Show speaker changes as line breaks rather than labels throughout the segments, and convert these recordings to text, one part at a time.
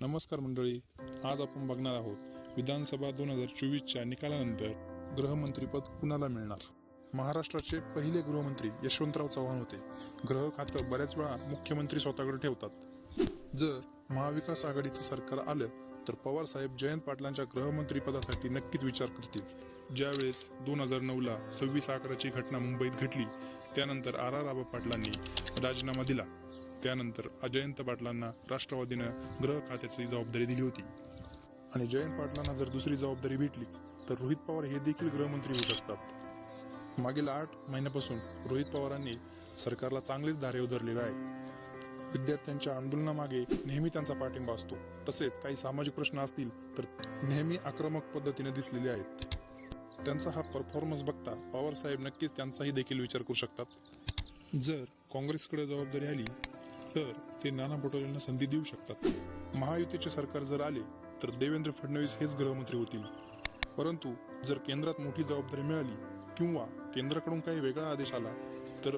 नमस्कार मंडळी आज आपण बघणार आहोत विधानसभा दोन हजार चोवीसच्या निकालानंतर गृहमंत्रीपद कुणाला मिळणार? महाराष्ट्राचे पहिले गृहमंत्री यशवंतराव चव्हाण होते. गृह खातं बऱ्याच वेळा मुख्यमंत्री स्वतःकडे ठेवतात. जर महाविकास आघाडीचं सरकार आलं तर पवार साहेब जयंत पाटलांच्या गृहमंत्रीपदासाठी नक्कीच विचार करतील. ज्यावेळेस दोन हजार नऊला सव्वीस अकराची घटना मुंबईत घडली त्यानंतर आर आर आबा पाटलांनी राजीनामा दिला. त्यानंतर अजयंत पाटलांना राष्ट्रवादीनं गृह खात्याची जबाबदारी दिली होती. आणि जयंत पाटलांना जर दुसरी जबाबदारी भेटलीच तर रोहित पवार हे देखील गृहमंत्री होऊ शकतात. मागील आठ महिन्यापासून रोहित पवारांनी सरकारला चांगलेच धारे उधरलेले आहे. विद्यार्थ्यांच्या आंदोलनामागे नेहमी त्यांचा पाठिंबा असतो. तसेच काही सामाजिक प्रश्न असतील तर नेहमी आक्रमक पद्धतीने दिसलेले आहेत. त्यांचा हा परफॉर्मन्स बघता पवार साहेब नक्कीच त्यांचाही देखील विचार करू शकतात. जर काँग्रेसकडे जबाबदारी आली तर ते नाना पटोलेंना संधी देऊ शकतात. महायुतीचे सरकार जर आले तर देवेंद्र फडणवीस हेच गृहमंत्री होतील. परंतु जर केंद्रात मोठी जबाबदारी मिळाली किंवा केंद्राकडून काही वेगळा आदेश आला तर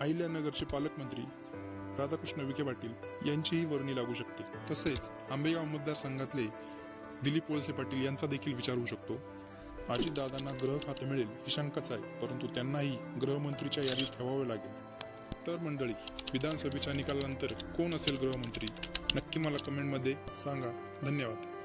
अहिल्यानगरचे पालकमंत्री राधाकृष्ण विखे पाटील यांचीही वर्णी लागू शकते. तसेच आंबेगाव मतदारसंघातले दिलीप वळसे पाटील यांचा देखील विचार होऊ शकतो. अजितदादांना गृह खाते मिळेल ही शंकाच आहे परंतु त्यांनाही गृहमंत्रीच्या यादीत ठेवावे लागेल. तर मंडळी विधानसभेच्या निकालानंतर कोण असेल गृहमंत्री? नक्की मला कमेंटमध्ये सांगा. धन्यवाद.